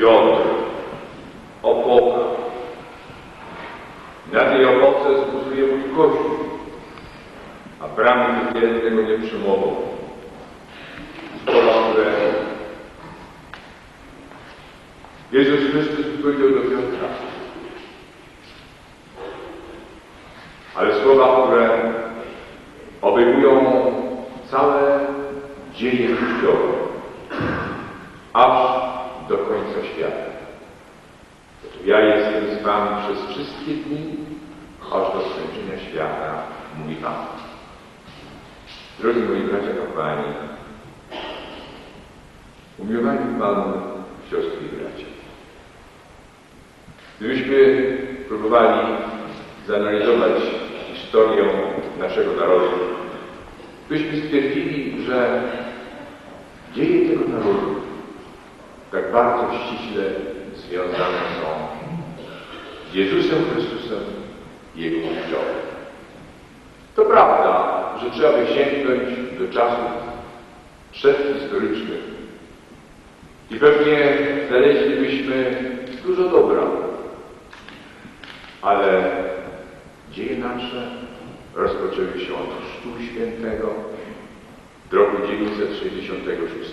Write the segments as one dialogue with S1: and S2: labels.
S1: Piotr, opoka. Na tej opoce zbuduje mój kościół, a bramy tego nie przemogą. Słowa, które Jezus Chrystus powiedział do Piotra. Ale słowa, które obejmują całe dzieje życiowe, aż do końca świata. Oto ja jestem z Wami przez wszystkie dni, aż do skończenia świata, Pan. Drogi moi bracia kapłani, umiłowani Panu siostry i bracia. Gdybyśmy próbowali zanalizować historię naszego narodu, byśmy stwierdzili, że dzieje tego narodu tak bardzo ściśle związane są z Jezusem Chrystusem i Jego Kościołem. Trzeba by sięgnąć do czasów przedhistorycznych i pewnie znaleźlibyśmy dużo dobra, ale dzieje nasze rozpoczęły się od Chrztu Świętego w roku 966.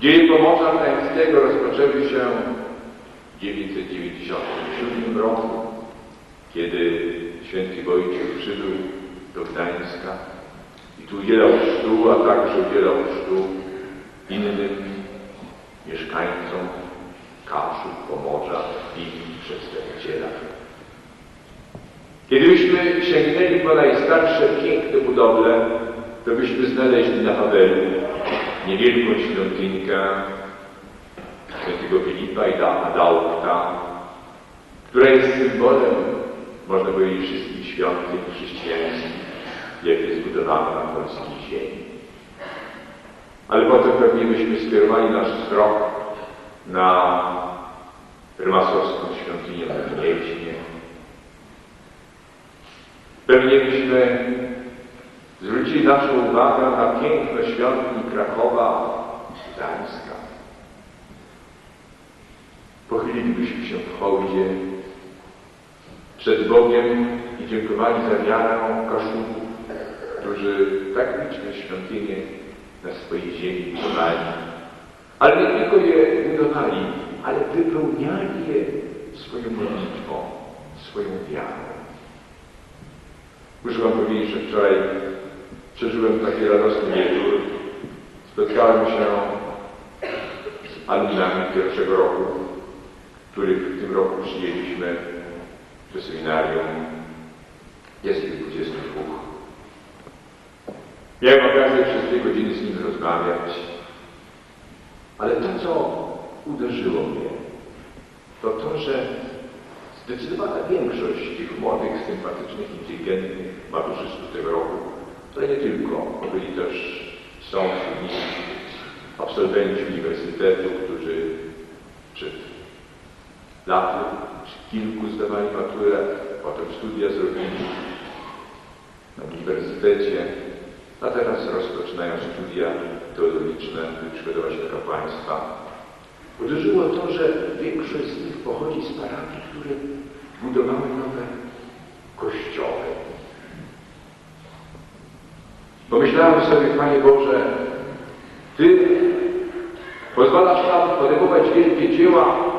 S1: Dzieje Pomorza Gdańskiego rozpoczęły się w 997 roku, kiedy święty Wojciech przybył do Gdańska i tu udzielał chrztu, a także udzielał chrztu innym mieszkańcom Kaszub, Pomorza i przedstawicielach. Kiedybyśmy sięgnęli po najstarsze piękne budowle, to byśmy znaleźli na Wawelu niewielką świątynkę świętego Filipa i Adałta, która jest symbolem, można powiedzieć, wszystkich świątyń chrześcijańskich, jakie zbudowano na polskiej ziemi. Ale potem pewnie byśmy skierowali nasz wzrok na prymasowską świątynię w Gniewnie. Pewnie byśmy zwrócili naszą uwagę na piękno świątyni Krakowa, Gdańska. Pochylilibyśmy się w hołdzie przed Bogiem i dziękowali za wiarę Kaszubów, którzy tak liczne świątynie na swojej ziemi budowali. Ale nie tylko je budowali, ale wypełniali je swoją modlitwą, swoją wiarą. Muszę Wam powiedzieć, że wczoraj przeżyłem taki radosny wieczór. Spotkałem się z alumnami pierwszego roku, których w tym roku przyjęliśmy do seminarium. Jest ich 22. Miałem okazję przez dwie godziny z nimi rozmawiać, ale to, co uderzyło mnie, to to, że zdecydowana większość tych młodych, sympatycznych, inteligentnych maturzystów tego roku, ale nie tylko, byli też, są wśród nich absolwenci uniwersytetu, którzy przed laty, kilku zdawali maturę, potem studia zrobili na uniwersytecie, a teraz rozpoczynają studia teologiczne, przygotować do kapłaństwa. Uderzyło to, że większość z nich pochodzi z parafii, które budowały nowe kościoły. Pomyślałem sobie, Panie Boże, Ty pozwalasz nam podejmować wielkie dzieła,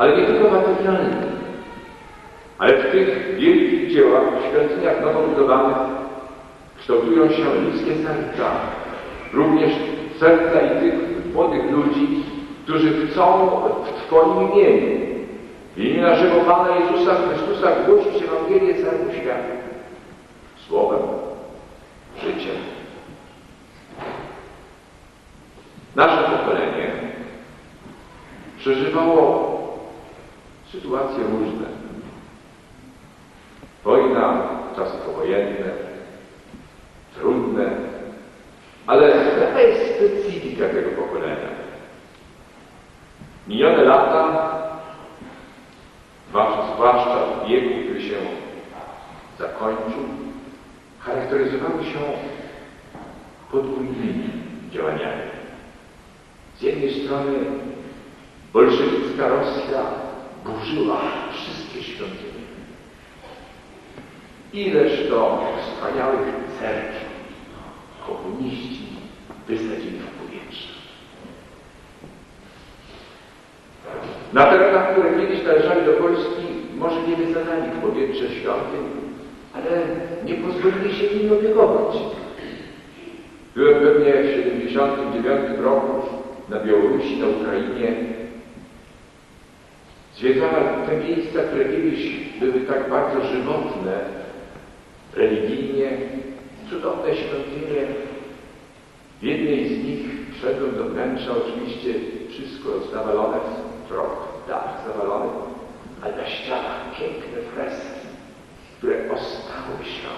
S1: ale nie tylko materialne, ale w tych wielkich dziełach, w świątyniach nowo budowanych, kształtują się ludzkie serca, również serca i tych młodych ludzi, którzy chcą w Twoim imieniu, w imieniu naszego Pana Jezusa Chrystusa głosić Ewangelię całemu światu. Słowem, życiem. Nasze pokolenie przeżywało sytuacje różne. Wojna, czasy powojenne, trudne, ale jaka jest specyfika tego pokolenia? Minione lata, zwłaszcza, w wieku, który się zakończył, charakteryzowały się podwójnymi działaniami. Z jednej strony bolszewicka Rosja burzyła wszystkie świątynie. Ileż to wspaniałych cerkwi komuniści wysadzili w powietrze. Na terenach, które kiedyś należały do Polski, może nie wysadzali w powietrze świątyń, ale nie pozwolili się nimi opiekować. Byłem pewnie w 79 roku na Białorusi, na Ukrainie. Zwiedzałem te miejsca, które kiedyś były tak bardzo żywotne, religijnie, cudowne świątynie. W jednej z nich wszedłem do wnętrza, oczywiście wszystko zawalone, strop, dach zawalony, ale na ścianach piękne freski, które ostały się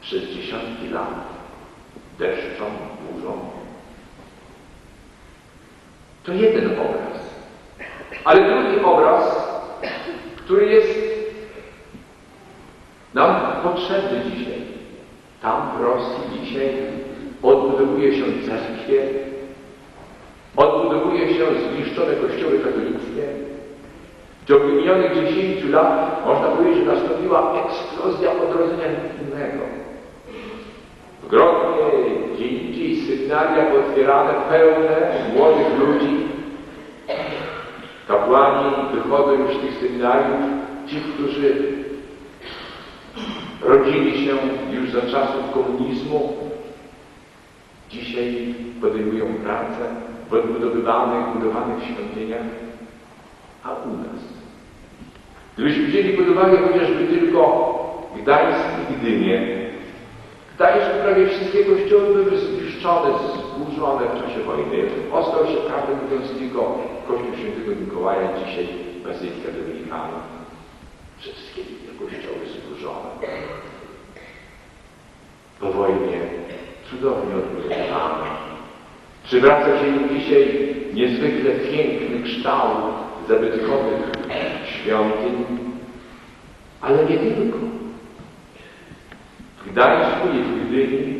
S1: przez dziesiątki lat deszczą, burzą. To jeden obraz. Ale drugi obraz, który jest nam potrzebny dzisiaj. Tam w Rosji dzisiaj odbudowuje się cerkwie, odbudowuje się zniszczone kościoły katolickie. W ciągu minionych 10 lat można powiedzieć, że nastąpiła eksplozja odrodzenia innego. W Grodnie, gdzie indziej sygnaria potwierane, pełne młodych ludzi. Kapłani wychodzą już z ci, którzy rodzili się już za czasów komunizmu, dzisiaj podejmują pracę w odbudowywanych, budowanych świątyniach, a u nas. Gdybyśmy wzięli pod uwagę chociażby tylko Gdańsk i Gdynię, Gdańsk prawie wszystkie kościoły były zniszczone, zburzone w czasie wojny. Ostał się, mówiąc, tylko kościół świętego Mikołaja, dzisiaj Bazylika Dominikanów. Wszystkie inne kościoły zburzone. Po wojnie cudownie odbudowane. Przywraca się im dzisiaj niezwykle piękny kształt zabytkowych świątyń, ale nie tylko. W Gdańsku i w Gdyni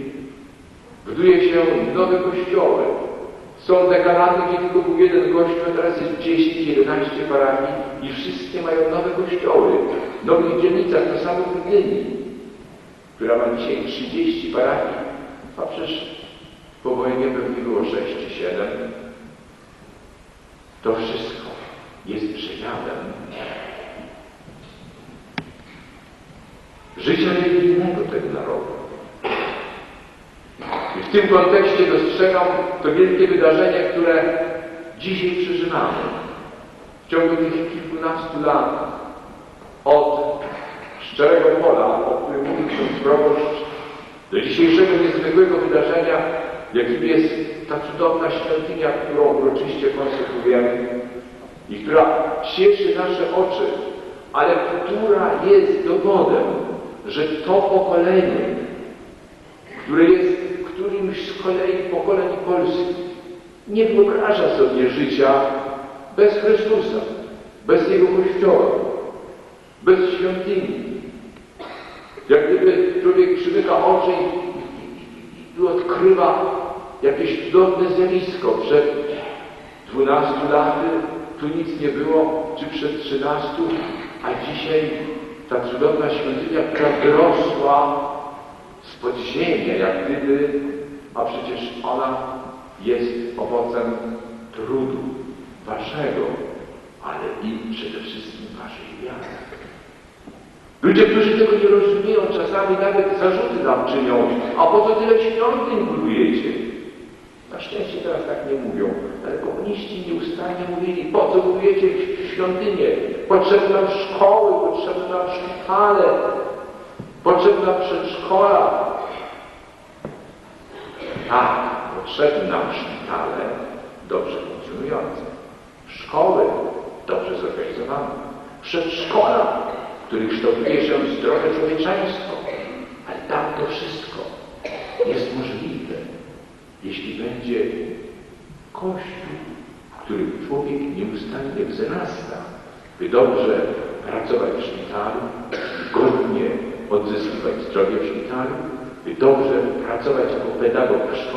S1: buduje się nowe kościoły. Są dekanaty, gdzie tylko był jeden kościół, a teraz jest 10-11 parafii i wszystkie mają nowe kościoły. W nowych dzielnicach to samo w Gdyni, która ma dzisiaj 30 parafii, a przecież po wojnie pewnie było 6 czy 7. To wszystko jest przejawem życia religijnego tego narodu. W tym kontekście dostrzegam to wielkie wydarzenie, które dzisiaj przeżywamy. W ciągu tych kilkunastu lat od szczerego pola, o którym mówił ksiądz proboszcz, do dzisiejszego niezwykłego wydarzenia, jakim jest ta cudowna świątynia, którą uroczyście konsekrujemy i która cieszy nasze oczy, ale która jest dowodem, że to pokolenie, które jest którymś z kolei pokoleń Polski, nie wyobraża sobie życia bez Chrystusa, bez Jego Kościoła, bez świątyni. Jak gdyby człowiek przymyka oczy i, i odkrywa jakieś cudowne zjawisko. Przed 12 laty tu nic nie było, czy przed 13, a dzisiaj ta cudowna świątynia, która wyrosła z podziemia, jak gdyby, a przecież ona jest owocem trudu waszego, ale i przede wszystkim waszej wiary. Ludzie, którzy tego nie rozumieją, czasami nawet zarzuty nam czynią, a po co tyle świątyń budujecie? Na szczęście teraz tak nie mówią, ale komuniści nieustannie mówili, po co budujecie świątynie? Potrzebne nam szkoły, potrzebne nam szpitale, potrzebna przedszkola. Tak, potrzebne nam szpitale dobrze funkcjonujące, szkoły dobrze zorganizowane, przedszkola, w których kształtuje się zdrowe człowieczeństwo. Ale tam to wszystko jest możliwe, jeśli będzie Kościół, w którym człowiek nieustannie wzrasta, by dobrze pracować w szpitalu, godnie odzyskiwać zdrowie w szpitalu, dobrze pracować jako pedagog w szkole.